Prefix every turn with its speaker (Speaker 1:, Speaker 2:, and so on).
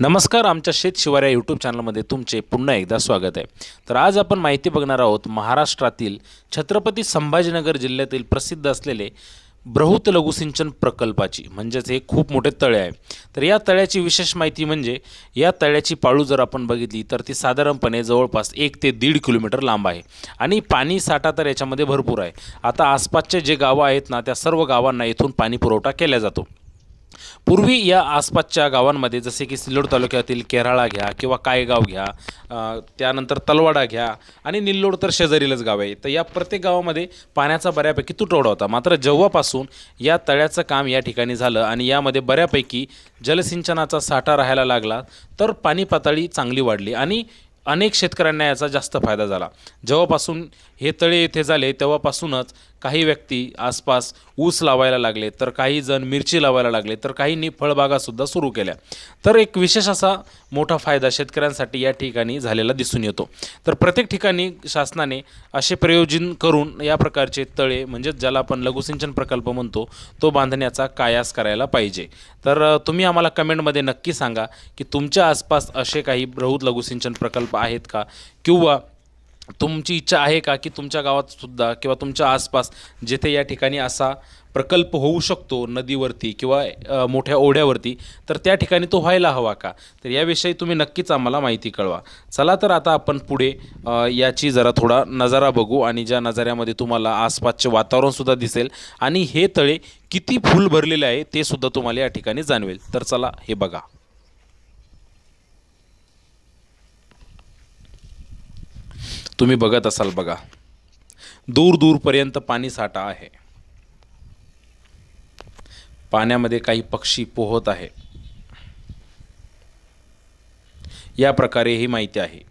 Speaker 1: नमस्कार आमच्या शेत या यूट्यूब चॅनलमध्ये तुमचे पुन्हा एकदा स्वागत आहे. तर आज आपण माहिती बघणार आहोत महाराष्ट्रातील छत्रपती संभाजीनगर जिल्ह्यातील प्रसिद्ध असलेले बृहत लघुसिंचन प्रकल्पाची म्हणजेच हे खूप मोठे तळे आहे. तर या तळ्याची विशेष माहिती म्हणजे या तळ्याची पाळू जर आपण बघितली तर ती साधारणपणे जवळपास एक ते दीड किलोमीटर लांब आहे. आणि पाणी साठा तर याच्यामध्ये भरपूर आहे. आता आसपासचे जे गावं आहेत ना त्या सर्व गावांना इथून पाणी पुरवठा केला जातो. पूर्वी या आसपासच्या गावांमध्ये जसे की सिल्लोड तालुक्यातील केराळा घ्या किंवा कायगाव घ्या त्यानंतर तलवाडा घ्या आणि निल्लोड तर शेजारीलच गाव आहे. तर या प्रत्येक गावामध्ये पाण्याचा बऱ्यापैकी तुटवडा होता. मात्र जेव्हापासून या तळ्याचं काम या ठिकाणी झालं आणि यामध्ये बऱ्यापैकी जलसिंचनाचा साठा राहायला लागला तर पाणी पातळी चांगली वाढली आणि अनेक शेतकऱ्यांना याचा जास्त फायदा झाला. जेव्हापासून हे तळे येथे झाले तेव्हापासूनच काही व्यक्ती आसपास ऊस लावायला लागले तर काही जण मिरची लावायला लागले तर काहींनी फळबागासुद्धा सुरू केल्या. तर एक विशेष असा मोठा फायदा शेतकऱ्यांसाठी या ठिकाणी झालेला दिसून येतो. तर प्रत्येक ठिकाणी शासनाने असे प्रयोजन करून या प्रकारचे तळे म्हणजेच ज्याला आपण लघुसिंचन प्रकल्प म्हणतो तो बांधण्याचा कायास करायला पाहिजे. तर तुम्ही आम्हाला कमेंटमध्ये नक्की सांगा की तुमच्या आसपास असे काही बृहत लघुसिंचन प्रकल्प आहेत का? किंवा तुमची इच्छा आहे का की तुमच्या गावात सुद्धा किंवा तुमच्या आसपास जेथे या ठिकाणी असा प्रकल्प होऊ शकतो नदीवरती किंवा मोठ्या ओढ्यावरती तर त्या ठिकाणी तो व्हायला हवा का? तर याविषयी तुम्ही नक्कीच आम्हाला माहिती कळवा. चला तर आता आपण पुढे याची जरा थोडा नजारा बघू आणि ज्या नजाऱ्यामध्ये तुम्हाला आसपासचे वातावरणसुद्धा दिसेल आणि हे तळे किती फुल भरलेले आहे ते सुद्धा तुम्हाला या ठिकाणी जाणवेल. तर चला हे बघा. तुम्ही बघत असाल बघा. दूर दूरपर्यंत पाणी साठा आहे. पाण्यामध्ये काही पक्षी पोहत आहे. या प्रकारे ही माहिती आहे.